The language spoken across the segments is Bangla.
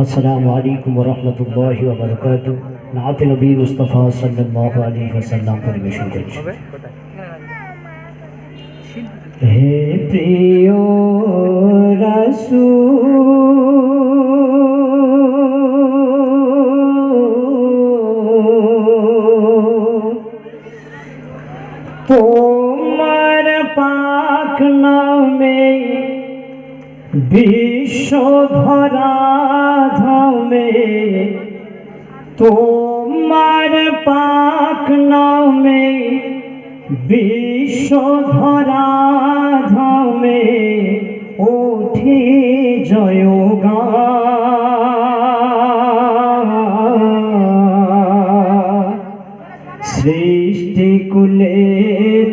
আসসালামু আলাইকুম রহমতুল্লাহ বারকাত নাত নবী মুস্তফা সাল্লাহ আলী হাসাল্লাম পরিবেশন করছে। হে প্রিয় রাসু তোমার পাক নামে বিশ্ব ধরা তোমার পাক নামে বিশ্ব ধরা ধামে ওঠে জয়গা সৃষ্টি কুলে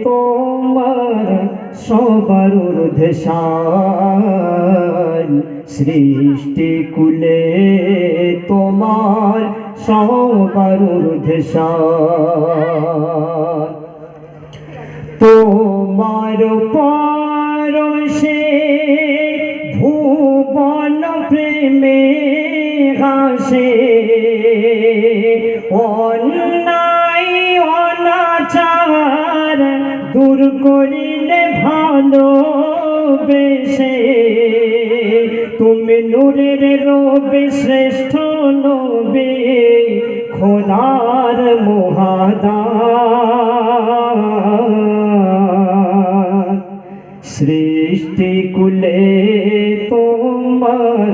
তোমার সবার ঊর্ধ্বশান সৃষ্টি কুলে তোমার সবার তোমার পরশে ভুবন প্রেমে হাসে অন্যায় অনাচার দূর করিলে ভালো বেশে নূরের রবে শ্রেষ্ঠ নবে, খোদার মহাদান। সৃষ্টি কুলে তোমার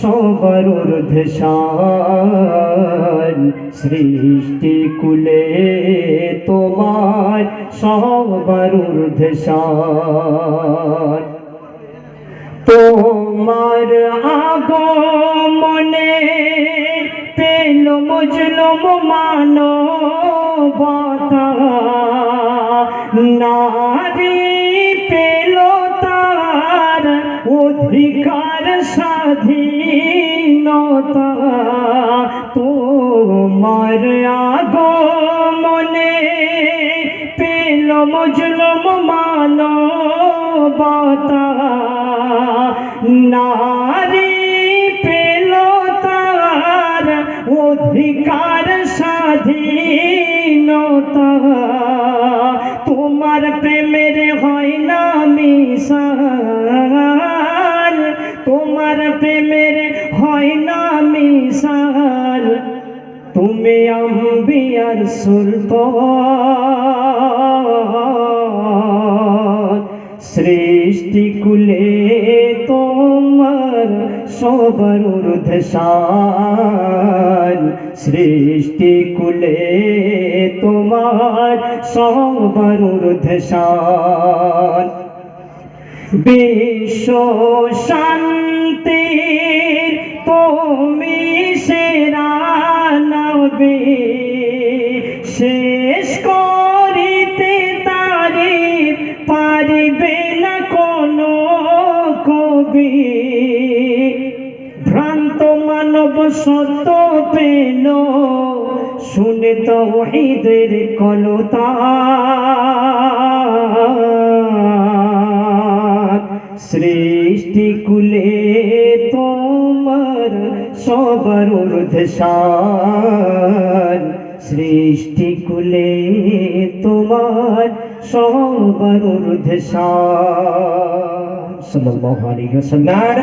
সবার ঊর্ধ্বশান সৃষ্টি কুলে তোমার সবার ঊর্ধ্বশান তোমার আগমনে পেল মজলুম মানবতা। নারী পেল তার অধিকার স্বাধীনতা। তোমার মজলুম মানবতা। নারী পেল তার অধিকার স্বাধীনতা। তোমার প্রেমের হয় না মিশাল। তোমার প্রেমের হয় না মিশাল। তুমি আম্বিয়ার সুলতান। সৃষ্টি কুলে তোমার সবার ঊর্ধ্বশান সৃষ্টিকুলে তোমার সবার ঊর্ধ্বশান বিশ্ব শান্তির মানব সত্য পেল শুনে তো ওহিদের কলতা। সৃষ্টি কুলে তোমার সবার ঊর্ধ্বশান সৃষ্টি কুলে তোমার সবার ঊর্ধ্বশান সাল্লাল্লাহু আলাইহি ওয়াসাল্লাম।